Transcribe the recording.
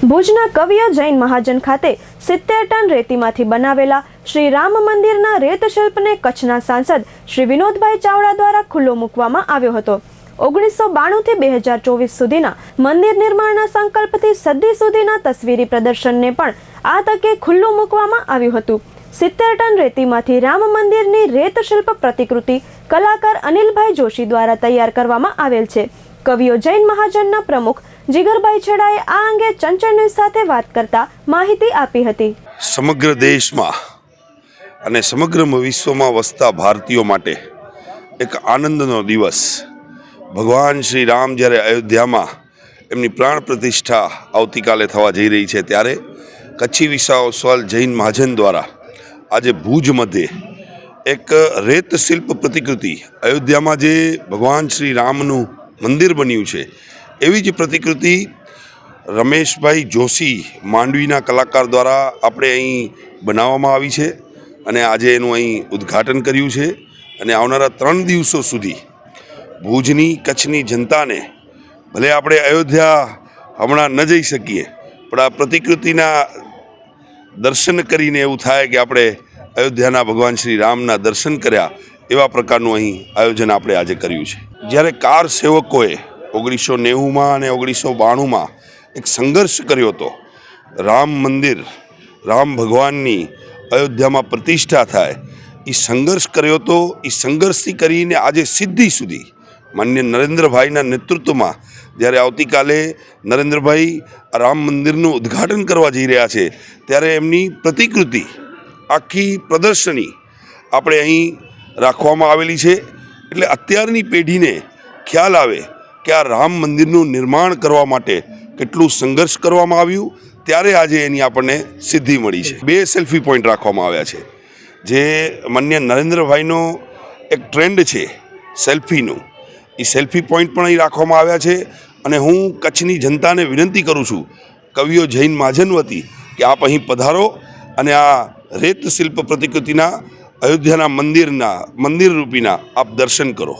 ભુજના કવિય જૈન મહાજન ખાતે સિત્તેર ટન રેતીમાંથી બનાવેલા શ્રી રામ મંદિરના રેત શિલ્પને કચ્છના સાંસદ શ્રી વિનોદભાઈ ચાવડા દ્વારા ખુલ્લો મૂકવામાં આવ્યો હતો. ઓગણીસો બાણુંથી બે હજાર ચોવીસ સુધીના મંદિર નિર્માણના સંકલ્પથી સદી સુધીના તસવીરી પ્રદર્શનને પણ આ તકે ખુલ્લું મૂકવામાં આવ્યું હતું. સિત્તેર ટન રેતીમાંથી રામ મંદિરની રેત શિલ્પ પ્રતિકૃતિ કલાકાર અનિલભાઈ જોશી દ્વારા તૈયાર કરવામાં આવેલ છે. કવિઓ જૈન મહાજનના પ્રમુખ જીગરભાઈ છેડાએ આ અંગે ચંચળ ન્યૂઝ સાથે વાત કરતા માહિતી આપી હતી. સમગ્ર દેશમાં અને સમગ્ર વિશ્વમાં વસતા ભારતીયો માટે એક આનંદનો દિવસ. ભગવાન શ્રી રામ જ્યારે અયોધ્યામાં એમની પ્રાણ પ્રતિષ્ઠા આવતીકાલે થવા જઈ રહી છે ત્યારે કચ્છી વિસાવસવાલ જૈન મહાજન દ્વારા આજે ભુજ મધ્યે એક રેત શિલ્પ પ્રતિકૃતિ અયોધ્યામાં જે ભગવાન શ્રી રામનું મંદિર બન્યું છે. એવી જ પ્રતિકૃતિ રમેશભાઈ જોશી માંડવીના કલાકાર દ્વારા આપણે અહીં બનાવવામાં આવી છે અને આજે એનું અહીં ઉદ્ઘાટન કર્યું છે અને આવનારા ત્રણ દિવસો સુધી ભુજની કચ્છની જનતાને ભલે આપણે અયોધ્યા હમણાં ન જઈ શકીએ, પણ આ પ્રતિકૃતિના દર્શન કરીને એવું થાય કે આપણે અયોધ્યાના ભગવાન શ્રી રામના દર્શન કર્યા એવા પ્રકારનું અહીં આયોજન આપણે આજે કર્યું છે. જ્યારે કાર સેવકોએ ઓગણીસો નેવુંમાં અને ઓગણીસો બાણુંમાં એક સંઘર્ષ કર્યો હતો, રામ મંદિર, રામ ભગવાનની અયોધ્યામાં પ્રતિષ્ઠા થાય એ સંઘર્ષ કર્યો હતો એ સંઘર્ષથી કરીને આજે સિદ્ધિ સુધી માન્ય નરેન્દ્રભાઈના નેતૃત્વમાં જ્યારે આવતીકાલે નરેન્દ્રભાઈ રામ મંદિરનું ઉદ્ઘાટન કરવા જઈ રહ્યા છે, ત્યારે એમની પ્રતિકૃતિ, આખી પ્રદર્શની આપણે અહીં રાખવામાં આવેલી છે. એટલે અત્યારની પેઢીને ખ્યાલ આવે કે આ રામ મંદિરનું નિર્માણ કરવા માટે કેટલું સંઘર્ષ કરવામાં આવ્યું, ત્યારે આજે એની આપણને સિદ્ધિ મળી છે. બે સેલ્ફી પોઈન્ટ રાખવામાં આવ્યા છે. જે માન્ય નરેન્દ્રભાઈનો એક ટ્રેન્ડ છે સેલ્ફીનું. એ સેલ્ફી પોઈન્ટ પણ અહીં રાખવામાં આવ્યા છે અને હું કચ્છની જનતાને વિનંતી કરું છું, કવિઓ જૈન મહાજન વતી કે આપ અહીં પધારો અને આ રેત શિલ્પ પ્રતિકૃતિના અયોધ્યાના મંદિરના મંદિર રૂપીના આપ દર્શન કરો.